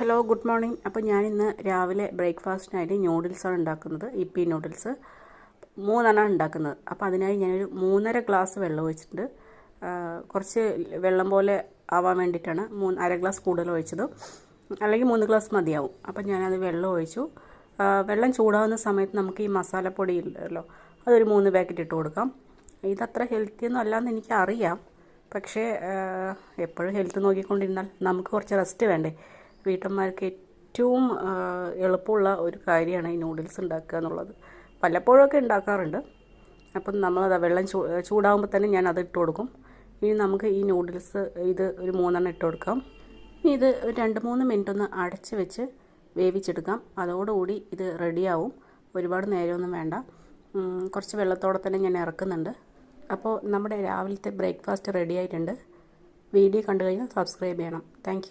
Hello good morning അപ്പോൾ ഞാനിന്ന് രാവിലെ ബ്രേക്ക്ഫാസ്റ്റിനായിട്ട് ന്യൂഡിൽസാണ് ഉണ്ടാക്കുന്നത്. ഇപ്പി ന്യൂഡിൽസ് മൂന്നെണ്ണം ഉണ്ടാക്കുന്നത്. അപ്പോൾ അതിനായി ഞാനൊരു മൂന്നര ഗ്ലാസ് വെള്ളം ഒഴിച്ചിട്ടുണ്ട്. കുറച്ച് വെള്ളം പോലെ ആവാൻ വേണ്ടിയിട്ടാണ് മൂന്ന് അര ഗ്ലാസ് കൂടുതൽ ഒഴിച്ചത്. അല്ലെങ്കിൽ മൂന്ന് ഗ്ലാസ് മതിയാവും. അപ്പോൾ ഞാനത് വെള്ളം ഒഴിച്ചു. വെള്ളം ചൂടാവുന്ന സമയത്ത് നമുക്ക് ഈ മസാലപ്പൊടി ഉണ്ടല്ലോ അതൊരു മൂന്ന് പാക്കറ്റ് ഇട്ട് കൊടുക്കാം. ഇതത്ര ഹെൽത്തി ഒന്നും അല്ലാന്ന് എനിക്കറിയാം. പക്ഷേ എപ്പോഴും ഹെൽത്ത് നോക്കിക്കൊണ്ടിരുന്നാൽ നമുക്ക് കുറച്ച് റെസ്റ്റ് വേണ്ടേ? വീട്ടമ്മമാർക്ക് ഏറ്റവും എളുപ്പമുള്ള ഒരു കാര്യമാണ് ഈ നൂഡിൽസ് ഉണ്ടാക്കുക എന്നുള്ളത്. പലപ്പോഴൊക്കെ ഉണ്ടാക്കാറുണ്ട്. അപ്പം നമ്മളത് വെള്ളം ചൂ ചൂടാകുമ്പോൾ തന്നെ ഞാൻ അത് ഇട്ട് കൊടുക്കും. ഇനി നമുക്ക് ഈ നൂഡിൽസ് ഇത് ഒരു മൂന്നെണ്ണം ഇട്ട് കൊടുക്കാം. ഇനി ഇത് രണ്ട് മൂന്ന് മിനിറ്റ് ഒന്ന് അടച്ച് വെച്ച് വേവിച്ചെടുക്കാം. അതോടുകൂടി ഇത് റെഡിയാവും. ഒരുപാട് നേരമൊന്നും വേണ്ട. കുറച്ച് വെള്ളത്തോടെ തന്നെ ഞാൻ ഇറക്കുന്നുണ്ട്. അപ്പോൾ നമ്മുടെ രാവിലത്തെ ബ്രേക്ക്ഫാസ്റ്റ് റെഡി ആയിട്ടുണ്ട്. വീഡിയോ കണ്ടു കഴിഞ്ഞാൽ സബ്സ്ക്രൈബ് ചെയ്യണം. താങ്ക്